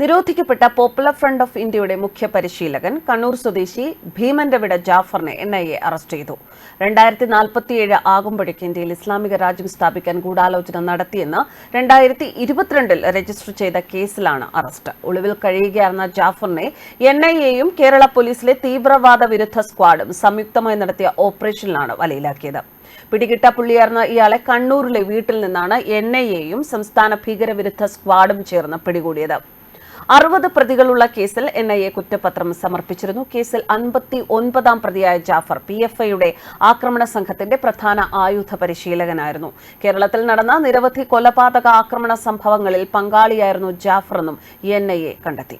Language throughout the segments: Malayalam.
നിരോധിക്കപ്പെട്ട പോപ്പുലർ ഫ്രണ്ട് ഓഫ് ഇന്ത്യയുടെ മുഖ്യ പരിശീലകൻ കണ്ണൂർ സ്വദേശി ഭീമന്റെ വിട ജാഫറിനെ എൻ ഐ എ അറസ്റ്റ് ചെയ്തു. രണ്ടായിരത്തി നാൽപ്പത്തിയേഴ് ആകുമ്പോഴേക്ക് ഇന്ത്യയിൽ ഇസ്ലാമിക രാജ്യം സ്ഥാപിക്കാൻ ഗൂഢാലോചന നടത്തിയെന്ന് രണ്ടായിരത്തി ഇരുപത്തിരണ്ടിൽ രജിസ്റ്റർ ചെയ്ത കേസിലാണ് അറസ്റ്റ്. ഒളിവിൽ കഴിയുകയായിരുന്ന ജാഫറിനെ എൻ ഐ എയും കേരള പോലീസിലെ തീവ്രവാദ വിരുദ്ധ സ്ക്വാഡും സംയുക്തമായി നടത്തിയ ഓപ്പറേഷനിലാണ് വലയിലാക്കിയത്. പിടികിട്ട പുള്ളിയായിരുന്ന ഇയാളെ കണ്ണൂരിലെ വീട്ടിൽ നിന്നാണ് എൻ ഐ എയും സംസ്ഥാന ഭീകരവിരുദ്ധ സ്ക്വാഡും ചേർന്ന് പിടികൂടിയത്. അറുപത് പ്രതികളുള്ള കേസിൽ എൻ ഐ എ കുറ്റപത്രം സമർപ്പിച്ചിരുന്നു. കേസിൽ അൻപത്തി ഒൻപതാം പ്രതിയായ ജാഫർ പി എഫ് ഐയുടെ ആക്രമണ സംഘത്തിന്റെ പ്രധാന ആയുധ പരിശീലകനായിരുന്നു. കേരളത്തിൽ നടന്ന നിരവധി കൊലപാതക ആക്രമണ സംഭവങ്ങളിൽ പങ്കാളിയായിരുന്നു ജാഫർ എന്നും എൻ ഐ എ കണ്ടെത്തി.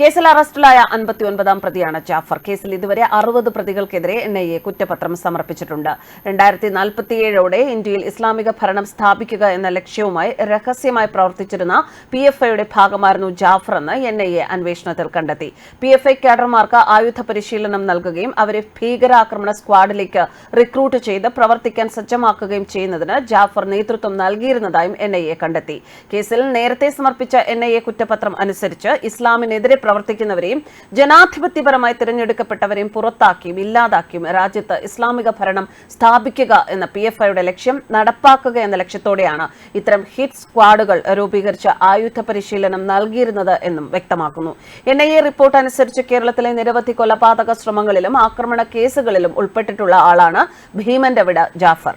കേസിൽ അറസ്റ്റിലായ അൻപത്തിയൊൻപതാം പ്രതിയാണ് ജാഫർ. കേസിൽ ഇതുവരെ അറുപത് പ്രതികൾക്കെതിരെ എൻ ഐ എ കുറ്റപത്രം സമർപ്പിച്ചിട്ടുണ്ട്. രണ്ടായിരത്തി നാൽപ്പത്തിയേഴോടെ ഇന്ത്യയിൽ ഇസ്ലാമിക ഭരണം സ്ഥാപിക്കുക എന്ന ലക്ഷ്യവുമായി രഹസ്യമായി പ്രവർത്തിച്ചിരുന്ന പി എഫ് ഐയുടെ ഭാഗമായിരുന്നു ജാഫർ എന്ന് എൻ ഐ എ അന്വേഷണത്തിൽ കണ്ടെത്തി. പി എഫ് ഐ കാഡർമാർക്ക് ആയുധ പരിശീലനം നൽകുകയും അവരെ ഭീകരാക്രമണ സ്ക്വാഡിലേക്ക് റിക്രൂട്ട് ചെയ്ത് പ്രവർത്തിക്കാൻ സജ്ജമാക്കുകയും ചെയ്യുന്നതിന് ജാഫർ നേതൃത്വം നൽകിയിരുന്നതായും എൻ കണ്ടെത്തി. കേസിൽ നേരത്തെ സമർപ്പിച്ച എൻ കുറ്റപത്രം അനുസരിച്ച് ഇസ്ലാമിനെതിരെ പ്രവർത്തിക്കുന്നവരെയും ജനാധിപത്യപരമായി തിരഞ്ഞെടുക്കപ്പെട്ടവരെയും പുറത്താക്കിയും ഇല്ലാതാക്കിയും രാജ്യത്ത് ഇസ്ലാമിക ഭരണം സ്ഥാപിക്കുക എന്ന പി എഫ് ഐയുടെ ലക്ഷ്യം നടപ്പാക്കുക എന്ന ലക്ഷ്യത്തോടെയാണ് ഇത്തരം ഹിറ്റ് സ്ക്വാഡുകൾ രൂപീകരിച്ച ആയുധ പരിശീലനം നൽകിയിരുന്നത് എന്നും വ്യക്തമാക്കുന്നു. എൻ ഐ എ റിപ്പോർട്ട് അനുസരിച്ച് കേരളത്തിലെ നിരവധി കൊലപാതക ശ്രമങ്ങളിലും ആക്രമണ കേസുകളിലും ഉൾപ്പെട്ടിട്ടുള്ള ആളാണ് ഭീമന്റെ വിട ജാഫർ.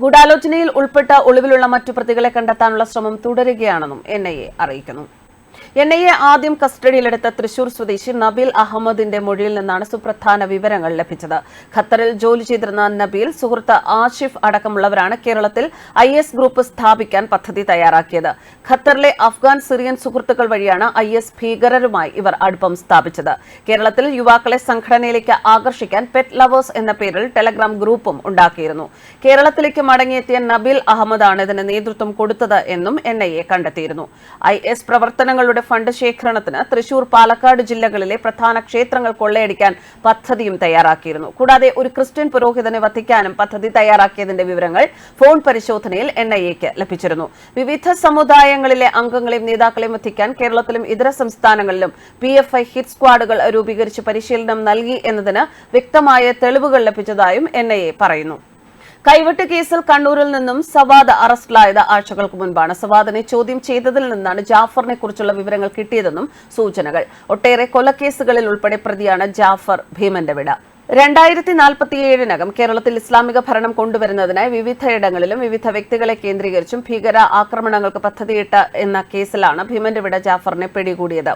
ഗൂഢാലോചനയിൽ ഉൾപ്പെട്ട ഒളിവിലുള്ള മറ്റു പ്രതികളെ കണ്ടെത്താനുള്ള ശ്രമം തുടരുകയാണെന്നും എൻ ഐ എ അറിയിക്കുന്നു. എൻ ഐ എ ആദ്യം കസ്റ്റഡിയിലെടുത്ത തൃശൂർ സ്വദേശി നബീൽ അഹമ്മദിന്റെ മൊഴിയിൽ നിന്നാണ് സുപ്രധാന വിവരങ്ങൾ ലഭിച്ചത്. ഖത്തറിൽ ജോലി ചെയ്തിരുന്ന നബീൽ സുഹൃത്ത് ആഷിഫ് അടക്കമുള്ളവരാണ് കേരളത്തിൽ ഐ എസ് ഗ്രൂപ്പ് സ്ഥാപിക്കാൻ പദ്ധതി തയ്യാറാക്കിയത്. ഖത്തറിലെ അഫ്ഗാൻ സിറിയൻ സുഹൃത്തുക്കൾ വഴിയാണ് ഐ എസ് ഭീകരരുമായി ഇവർ അടുപ്പം സ്ഥാപിച്ചത്. കേരളത്തിൽ യുവാക്കളെ സംഘടനയിലേക്ക് ആകർഷിക്കാൻ പെറ്റ് ലവേഴ്സ് എന്ന പേരിൽ ടെലഗ്രാം ഗ്രൂപ്പും ഉണ്ടാക്കിയിരുന്നു. കേരളത്തിലേക്ക് മടങ്ങിയെത്തിയ നബീൽ അഹമ്മദാണ് ഇതിന് നേതൃത്വം കൊടുത്തത് എന്നും എൻ കണ്ടെത്തിയിരുന്നു. ഐ എസ് പ്രവർത്തനങ്ങളുടെ ഫണ്ട് ശേഖരണത്തിന് തൃശൂർ പാലക്കാട് ജില്ലകളിലെ പ്രധാന ക്ഷേത്രങ്ങൾ കൊള്ളയടിക്കാൻ പദ്ധതിയും തയ്യാറാക്കിയിരുന്നു. കൂടാതെ ഒരു ക്രിസ്ത്യൻ പുരോഹിതനെ വധിക്കാനും പദ്ധതി തയ്യാറാക്കിയതിന്റെ വിവരങ്ങൾ ഫോൺ പരിശോധനയിൽ എൻ ഐ എക്ക് ലഭിച്ചിരുന്നു. വിവിധ സമുദായങ്ങളിലെ അംഗങ്ങളെയും നേതാക്കളെയും വധിക്കാൻ കേരളത്തിലും ഇതര സംസ്ഥാനങ്ങളിലും പി എഫ് ഐ ഹിറ്റ് സ്ക്വാഡുകൾ രൂപീകരിച്ച് പരിശീലനം നൽകി എന്നതിന് വ്യക്തമായ തെളിവുകൾ ലഭിച്ചതായും എൻ ഐ എ പറയുന്നു. കൈവെട്ട് കേസിൽ കണ്ണൂരിൽ നിന്നും സവാദ് അറസ്റ്റിലായത് ആഴ്ചകൾക്ക് മുൻപാണ്. സവാദിനെ ചോദ്യം ചെയ്തതിൽ നിന്നാണ് ജാഫറിനെ കുറിച്ചുള്ള വിവരങ്ങൾ കിട്ടിയതെന്നും സൂചനകൾ. ഒട്ടേറെ കൊലക്കേസുകളിൽ ഉൾപ്പെടെ പ്രതിയാണ് ജാഫർ ഭീമന്റെ വിട. രണ്ടായിരത്തി നാൽപ്പത്തിയേഴിനകം കേരളത്തിൽ ഇസ്ലാമിക ഭരണം കൊണ്ടുവരുന്നതിനായി വിവിധയിടങ്ങളിലും വിവിധ വ്യക്തികളെ കേന്ദ്രീകരിച്ചും ഭീകര ആക്രമണങ്ങൾക്ക് പദ്ധതിയിട്ട എന്ന കേസിലാണ് ഭീമന്റെ വിട ജാഫറിനെ പിടികൂടിയത്.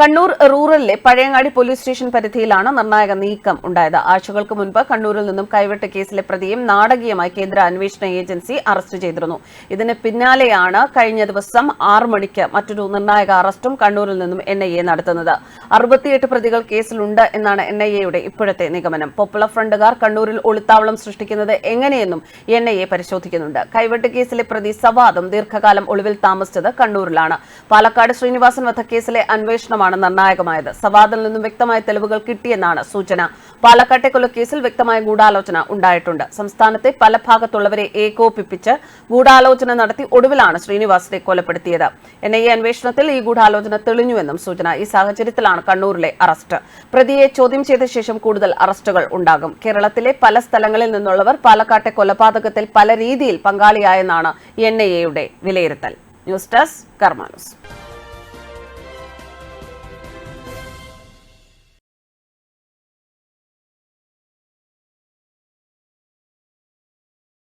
കണ്ണൂർ റൂറലിലെ പഴയങ്ങാടി പോലീസ് സ്റ്റേഷൻ പരിധിയിലാണ് നിർണായക നീക്കം ഉണ്ടായത്. ആഴ്ചകൾക്ക് മുൻപ് കണ്ണൂരിൽ നിന്നും കൈവിട്ട കേസിലെ പ്രതിയും നാടകീയമായി കേന്ദ്ര അന്വേഷണ ഏജൻസി അറസ്റ്റ് ചെയ്തിരുന്നു. ഇതിന് പിന്നാലെയാണ് കഴിഞ്ഞ ദിവസം ആറ് മണിക്ക് മറ്റൊരു നിർണായക അറസ്റ്റും കണ്ണൂരിൽ നിന്നും എൻ ഐ എ നടത്തുന്നത്. അറുപത്തിയെട്ട് പ്രതികൾ കേസിലുണ്ട് എന്നാണ് എൻ ഐ എയുടെ ഇപ്പോഴത്തെ നിഗമനം. പോപ്പുലർ ഫ്രണ്ടുകാർ കണ്ണൂരിൽ ഒളിത്താവളം സൃഷ്ടിക്കുന്നത് എങ്ങനെയെന്നും എൻ ഐ എ പരിശോധിക്കുന്നുണ്ട്. കൈവെട്ട് കേസിലെ പ്രതി സവാദും ദീർഘകാലം ഒളിവിൽ താമസിച്ചത് കണ്ണൂരിലാണ്. പാലക്കാട് ശ്രീനിവാസൻ വധക്കേസിലെ അന്വേഷണമാണ് ആണ് നിർണായകമായത്. സവാദിൽ നിന്നും വ്യക്തമായ തെളിവുകൾ കിട്ടിയെന്നാണ് സൂചന. പാലക്കാട്ടെ കൊലക്കേസിൽ വ്യക്തമായ ഗൂഢാലോചന ഉണ്ടായിട്ടുണ്ട്. സംസ്ഥാനത്തെ പല ഭാഗത്തുള്ളവരെ ഏകോപിപ്പിച്ച് ഗൂഢാലോചന നടത്തി ഒടുവിലാണ് ശ്രീനിവാസിനെ കൊലപ്പെടുത്തിയത്. എൻ അന്വേഷണത്തിൽ ഈ ഗൂഢാലോചന തെളിഞ്ഞുവെന്നും സൂചന. ഈ സാഹചര്യത്തിലാണ് കണ്ണൂരിലെ അറസ്റ്റ്. പ്രതിയെ ചോദ്യം ചെയ്ത ശേഷം കൂടുതൽ അറസ്റ്റുകൾ ഉണ്ടാകും. കേരളത്തിലെ പല സ്ഥലങ്ങളിൽ നിന്നുള്ളവർ പാലക്കാട്ടെ കൊലപാതകത്തിൽ പല രീതിയിൽ പങ്കാളിയായെന്നാണ് എൻ ഐ എയുടെ വിലയിരുത്തൽ. News desk കർമാനൂസ്.